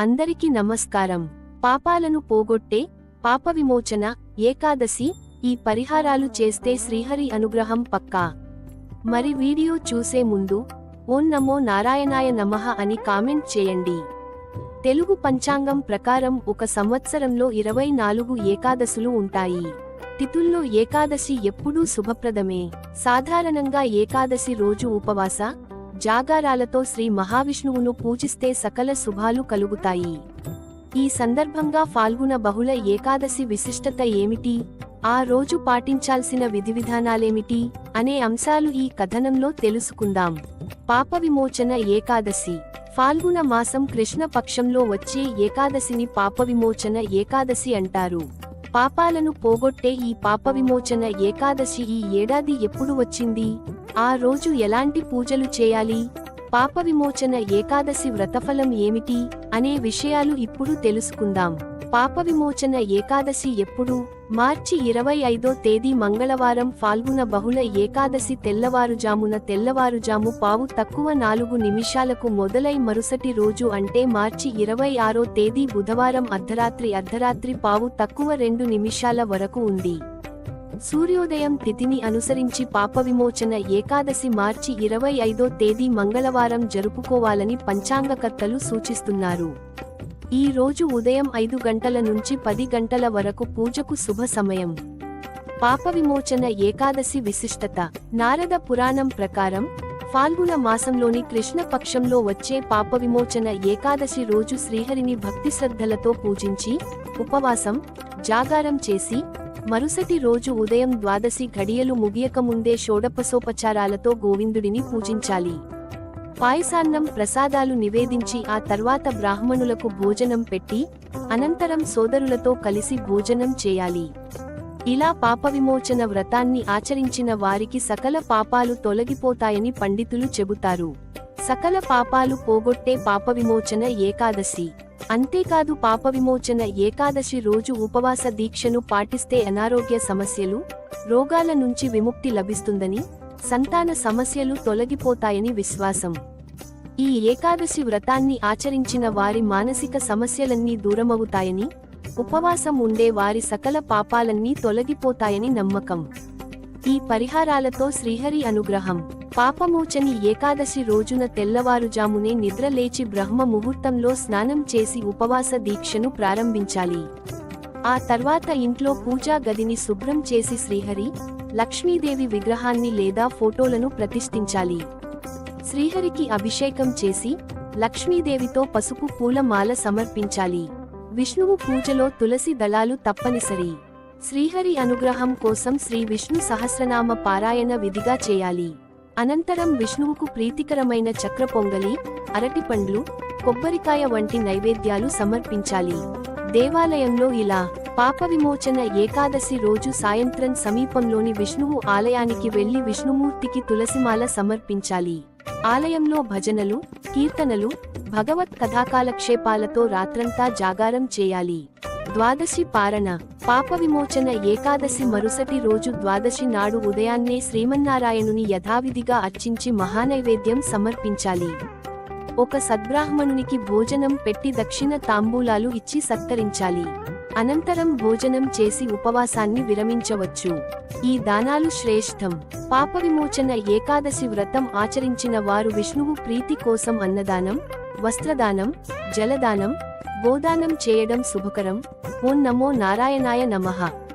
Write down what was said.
అందరికీ నమస్కారం. పాపాలను పోగొట్టే పాప విమోచన ఏకాదశి ఈ పరిహారాలు చేస్తే శ్రీహరి అనుగ్రహం పక్కా. మరి వీడియో చూసే ముందు ఓం నమో నారాయణాయ నమః అని కామెంట్ చేయండి. తెలుగు పంచాంగం ప్రకారం ఒక సంవత్సరంలో ఇరవై నాలుగు ఏకాదశులు ఉంటాయి. తిథుల్లో ఏకాదశి ఎప్పుడూ శుభప్రదమే. సాధారణంగా ఏకాదశి రోజు ఉపవాస జాగారాలతో శ్రీ మహావిష్ణువును పూజిస్తే సకల శుభాలు కలుగుతాయి. ఈ సందర్భంగా ఫాల్గుణ బహుళ ఏకాదశి విశిష్టత ఏమిటి? ఆ రోజు పాటించాల్సిన విధివిధానాలేమిటి? అనే అంశాలు ఈ కథనంలో తెలుసుకుందాం. పాప విమోచన ఏకాదశి. ఫాల్గుణ మాసం కృష్ణ పక్షంలో వచ్చే ఏకాదశిని పాప విమోచన ఏకాదశి అంటారు. పాపాలను పోగొట్టే ఈ పాప విమోచన ఏకాదశి ఈ ఏడాది ఎప్పుడు వచ్చింది? ఆ రోజు ఎలాంటి పూజలు చేయాలి? పాప విమోచన ఏకాదశి వ్రతఫలం ఏమిటి? అనే విషయాలు ఇప్పుడు తెలుసుకుందాం. పాపవిమోచన ఏకాదశి ఎప్పుడు? మార్చి ఇరవై ఐదో తేదీ మంగళవారం ఫాల్గుణ బహుళ ఏకాదశి తెల్లవారుజామున తెల్లవారుజాము పావు తక్కువ నాలుగు నిమిషాలకు మొదలై మరుసటి రోజు అంటే మార్చి ఇరవై ఆరో తేదీ బుధవారం అర్ధరాత్రి అర్ధరాత్రి పావు తక్కువ రెండు నిమిషాల వరకు ఉంది. సూర్యోదయం తిథిని అనుసరించి పాపవిమోచన ఏకాదశి మార్చి ఇరవై ఐదో తేదీ మంగళవారం జరుపుకోవాలని పంచాంగకర్తలు సూచిస్తున్నారు. ఈ రోజు ఉదయం ఐదు గంటల నుంచి పది గంటల వరకు పూజకు శుభ సమయం. పాప విమోచన ఏకాదశి విశిష్టత. నారద పురాణం ప్రకారం ఫాల్గుణ మాసంలోని కృష్ణపక్షంలో వచ్చే పాప విమోచన ఏకాదశి రోజు శ్రీహరిని భక్తి శ్రద్ధలతో పూజించి ఉపవాసం జాగారం చేసి మరుసటి రోజు ఉదయం ద్వాదశి ఘడియలు ముగియకముందే షోడపసోపచారాలతో గోవిందుడిని పూజించాలి. పాయసాన్నం ప్రసాదాలు నివేదించి ఆ తర్వాత బ్రాహ్మణులకు భోజనం పెట్టి అనంతరం సోదరులతో కలిసి భోజనం చేయాలి. ఇలా పాపవిమోచన వ్రతాన్ని ఆచరించిన వారికి సకల పాపాలు తొలగిపోతాయని పండితులు చెబుతారు. సకల పాపాలు పోగొట్టే పాపవిమోచన ఏకాదశి. అంతేకాదు పాప విమోచన ఏకాదశి రోజు ఉపవాస దీక్షను పాటిస్తే అనారోగ్య సమస్యలు రోగాల నుంచి విముక్తి లభిస్తుందని సంతాన సమస్యలు తొలగిపోతాయని విశ్వాసం. ఈ ఏకాదశి వ్రతాన్ని ఆచరించిన వారి మానసిక సమస్యలన్నీ దూరమవుతాయని ఉపవాసం ఉండే వారి సకల పాపాలన్నీ తొలగిపోతాయని నమ్మకం. ఈ పరిహారాలతో శ్రీహరి అనుగ్రహం. పాపమోచని ఏకాదశి రోజున తెల్లవారుజామునే నిద్రలేచి బ్రహ్మ ముహూర్తంలో స్నానం చేసి ఉపవాస దీక్షను ప్రారంభించాలి. ఆ తర్వాత ఇంట్లో పూజా గదిని శుభ్రం చేసి శ్రీహరి లక్ష్మీదేవి విగ్రహాన్ని లేదా ఫోటోలను ప్రతిష్ఠించాలి. శ్రీహరికి అభిషేకం చేసి లక్ష్మీదేవితో పసుపు పూల మాల సమర్పించాలి. విష్ణువు పూజలో తులసి దళాలు తప్పనిసరి. శ్రీహరి అనుగ్రహం కోసం శ్రీ విష్ణు సహస్రనామ పారాయణ విధిగా చేయాలి. అనంతరం విష్ణువుకు ప్రీతికరమైన చక్ర పొంగలి అరటిపండ్లు కొబ్బరికాయ వంటి నైవేద్యాలు సమర్పించాలి. దేవాలయంలో ఇలా పాప విమోచన ఏకాదశి రోజు సాయంత్రం సమీపంలోని విష్ణువు ఆలయానికి వెళ్ళి విష్ణుమూర్తికి తులసిమాల సమర్పించాలి. ఆలయంలో భజనలు కీర్తనలు భగవత్ కథాకాలక్షేపాలతో రాత్రంతా జాగారం చేయాలి. ద్వాదశి పారణ పాప విమోచన ఏకాదశి మరుసటి రోజు ద్వాదశి నాడు ఉదయాన్నే శ్రీమన్నారాయణుని యథావిధిగా అర్చించి మహానైవేద్యం సమర్పించాలి. ఒక సద్బ్రాహ్మణునికి భోజనం పెట్టి దక్షిణ తాంబూలాలు ఇచ్చి సత్కరించాలి. అనంతరం భోజనం చేసి ఉపవాసాన్ని విరమించవచ్చు. ఈ దానాలు శ్రేష్టం. పాప విమోచన ఏకాదశి వ్రతం ఆచరించిన వారు విష్ణువు ప్రీతి కోసం అన్నదానం వస్త్రదానం జలదానం గోదానం చేయడం శుభకరం. ఓం నమో నారాయణాయ నమః.